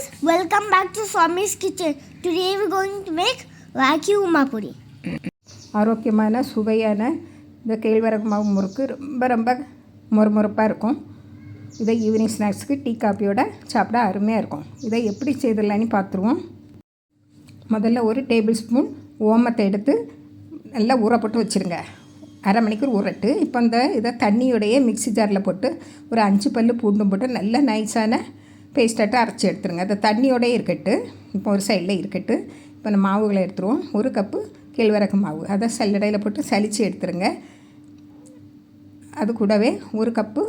guys, welcome back to Swami's kitchen. Today we're going to make Raki Umapuri. ஆரோக்கியமான சுவையான இந்த கேழ்வரகு மாவு முறுக்கு ரொம்ப ரொம்ப மொறுமொறுப்பாக இருக்கும். இதை ஈவினிங் ஸ்நாக்ஸுக்கு டீ காப்பியோட சாப்பிட அருமையாக இருக்கும். இதை எப்படி செய்திடலான்னு பார்த்துருவோம். முதல்ல ஒரு டேபிள் ஸ்பூன் ஓமத்தை எடுத்து நல்லா ஊற வச்சுருங்க. அரை மணிக்கூர் ஊறட்டு. இப்போ இந்த இதை தண்ணியோடையே மிக்ஸி ஜாரில் போட்டு ஒரு அஞ்சு பல் பூண்டும் போட்டு நல்ல நைஸான பேஸ்ட்டாட்டு அரைச்சி எடுத்துருங்க. அது தண்ணியோடே இருக்கட்டு. இப்போ ஒரு சைடில் இருக்கட்டு. இப்போ இந்த மாவுகளை எடுத்துருவோம். ஒரு கப்பு கேழ்வரகு மாவு. அதை சல்லடையில் போட்டு சலித்து எடுத்துருங்க. அது கூடவே ஒரு கப்பு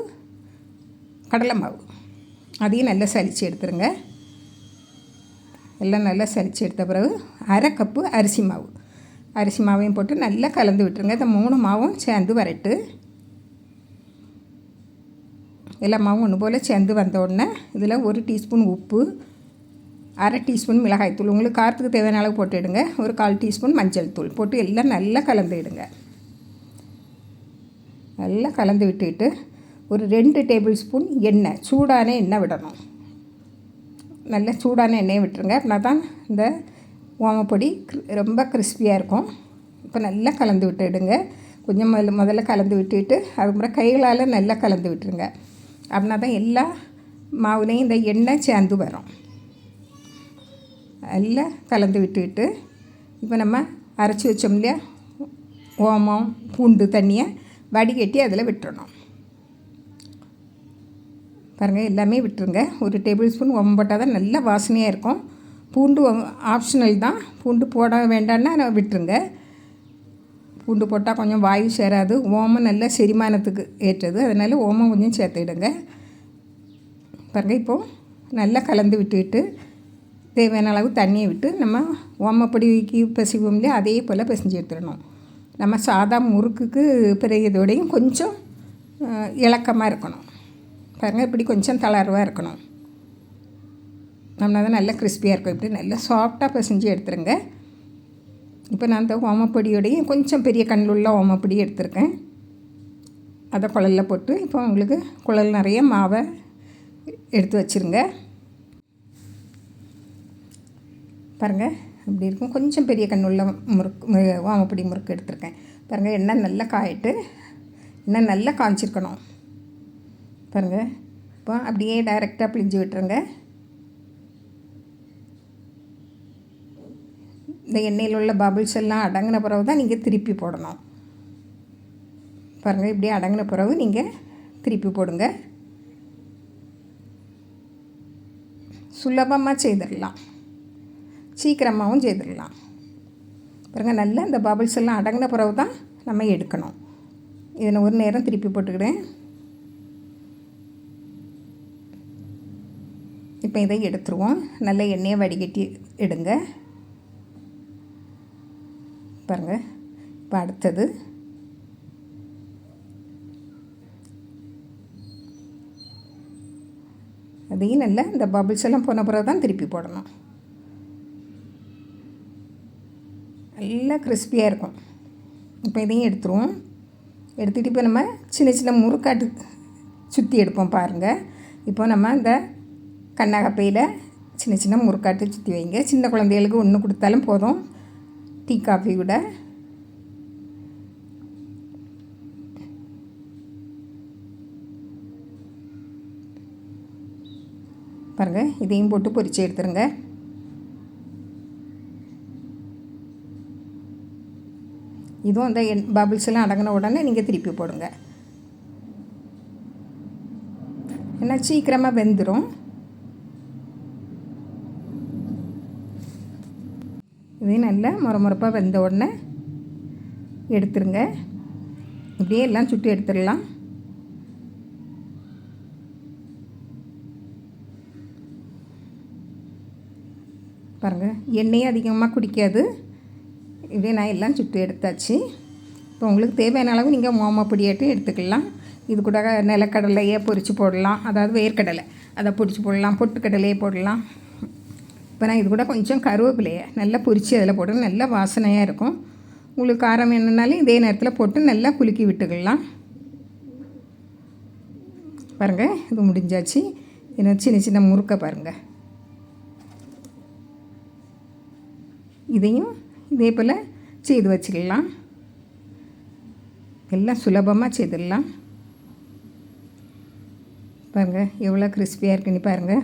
கடலை மாவு. அதையும் நல்லா சலித்து எடுத்துருங்க. எல்லாம் நல்லா சலித்து எடுத்த பிறகு அரை கப்பு அரிசி மாவு. அரிசி மாவையும் போட்டு நல்லா கலந்து விட்டுருங்க. இந்த மூணு மாவும் சேர்ந்து வரட்டு. எல்லா மாவும் ஒன்று போல் சேர்ந்து வந்த உடனே இதில் ஒரு டீஸ்பூன் உப்பு அரை டீஸ்பூன் மிளகாய்த்தூள் உங்களுக்கு காரத்துக்கு தேவையான அளவு போட்டுடுங்க ஒரு கால் டீஸ்பூன் மஞ்சள் தூள். போட்டு எல்லாம் நல்லா கலந்துவிடுங்க நல்லா கலந்து விட்டுட்டு ஒரு ரெண்டு டேபிள் ஸ்பூன் எண்ணெய் சூடான எண்ணெய் விடணும். நல்ல சூடான எண்ணெயை விட்டுருங்க. அப்படின்னா தான் இந்த ஓமப்பொடி ரொம்ப கிறிஸ்பியாக இருக்கும். இப்போ நல்லா கலந்து விட்டுடுங்க கொஞ்சம் முதல்ல முதல்ல கலந்து விட்டுட்டு அதுக்கப்புறம் கைகளால் நல்லா கலந்து விட்டுருங்க. அப்படின்னா தான் எல்லா மாவுலேயும் இந்த எண்ணெய் சேர்ந்து வரும். எல்லாம் கலந்து விட்டுட்டு இப்போ நம்ம அரைச்சி வச்சோம் இல்லையா? ஓமம் பூண்டு தண்ணியை வடிகட்டி அதில் விட்டுறணும். பாருங்கள் எல்லாமே விட்டுருங்க. ஒரு டேபிள் ஸ்பூன் ஓமம் போட்டால் தான் நல்ல வாசனையாக இருக்கும். பூண்டு ஆப்ஷனல் தான். பூண்டு போட வேண்டான்னா விட்டுருங்க. பூண்டு போட்டால் கொஞ்சம் வாயு சேராது. ஓமம் நல்ல செரிமானத்துக்கு ஏற்றது. அதனால் ஓமம் கொஞ்சம் சேர்த்துடுங்க பாருங்கள் இப்போது நல்லா கலந்து விட்டுவிட்டு தேவையான அளவு தண்ணியை விட்டு நம்ம ஓமப்படிக்கு பிசைவோம் இல்லையா? அதே போல் பிசைஞ்சு எடுத்துடணும். நம்ம சாதா முறுக்குக்கு பிறகுதோடையும் கொஞ்சம் இலக்கமாக இருக்கணும். பாருங்கள் இப்படி கொஞ்சம் தளர்வாக இருக்கணும். நம்மளால் தான் நல்லா கிறிஸ்பியாக இருக்கும். இப்படி நல்லா சாஃப்டாக பிசைஞ்சு எடுத்துருங்க இப்போ நான் அந்த ஓமப்பொடியோடையும் கொஞ்சம் பெரிய கண்ணுள்ள ஓமப்பொடி எடுத்திருக்கேன். அதை குழலில் போட்டு இப்போ உங்களுக்கு குழல் நிறைய மாவை எடுத்து வச்சுருங்க. பாருங்கள் அப்படி இருக்கும். கொஞ்சம் பெரிய கண்ணுள்ள முறுக்கு ஓமப்பொடி முறுக்கு எடுத்திருக்கேன். பாருங்கள் எண்ணெய் நல்லா காயிட்டு எண்ணெய் நல்லா காய்ச்சிருக்கணும் பாருங்கள் இப்போ அப்படியே டைரெக்டாக பிழிஞ்சு விட்டுருங்க. இந்த எண்ணெயில் உள்ள பபிள்ஸ் எல்லாம் அடங்கின பிறகு தான் நீங்கள் திருப்பி போடணும். பாருங்கள் இப்படி அடங்கின பிறகு நீங்கள் திருப்பி போடுங்க. சுலபமாக செய்திடலாம். சீக்கிரமாகவும் செய்திடலாம். பாருங்கள் நல்லா இந்த பபிள்ஸ் எல்லாம் அடங்கின பிறகு தான் நம்ம எடுக்கணும். இதை ஒரு நேரம் திருப்பி போட்டுக்கிறேன். இப்போ இதை எடுத்துருவோம். நல்ல எண்ணெயை வடிகட்டி எடுங்க. பாருங்கள் இப்போ அடுத்தது. அதையும் நல்லா இந்த பபிள்ஸ் எல்லாம் போன பிறகு தான் திருப்பி போடணும். நல்லா கிறிஸ்பியாக இருக்கும். இப்போ இதையும் எடுத்துருவோம். எடுத்துகிட்டு இப்போ நம்ம சின்ன சின்ன முறுக்காட்டு சுற்றி எடுப்போம் பாருங்கள் இப்போ நம்ம இந்த கண்ணாகப்பையில் சின்ன சின்ன முறுக்காட்டு சுற்றி வைங்க. சின்ன குழந்தைகளுக்கு ஒன்று கொடுத்தாலும் போதும். டீ காஃபி கூட. பாருங்கள் இதையும் போட்டு பொரித்து எடுத்துருங்க. இதுவும் அந்த என் பபிள்ஸ் எல்லாம் அடங்கின உடனே நீங்கள் திருப்பி போடுங்க. ஏன்னா சீக்கிரமாக வெந்துடும் இது நல்லா முறமுறப்பாக வெந்த உடனே எடுத்துருங்க. இப்படியே எல்லாம் சுட்டு எடுத்துடலாம். பாருங்கள் எண்ணெயும் அதிகமாக குடிக்காது. இதே நான் எல்லாம் சுட்டு எடுத்தாச்சு. இப்போ உங்களுக்கு தேவையான அளவு நீங்கள் மோமா மோமப்பொடியாட்டு எடுத்துக்கலாம். இது கூட நிலக்கடலையே பொரித்து போடலாம். அதாவது வேர்க்கடலை அதை பொடிச்சு போடலாம். பொட்டுக்கடலையே போடலாம். இப்போ நான் இது கூட கொஞ்சம் கருவேப்பிலையை நல்லா பொரித்து அதில் போட்டு நல்லா வாசனையாக இருக்கும். உங்களுக்கு காரம் வேணுன்னாலும் இதே நேரத்தில் போட்டு நல்லா குலுக்கி விட்டுக்கலாம். பாருங்கள் இது முடிஞ்சாச்சு. என்ன சின்ன சின்ன முறுக்க பாருங்கள் இதையும் இதே போல் செய்து வச்சுக்கலாம். எல்லாம் சுலபமாக செய்திடலாம். பாருங்கள் எவ்வளோ கிறிஸ்பியாக இருக்குன்னு பாருங்கள்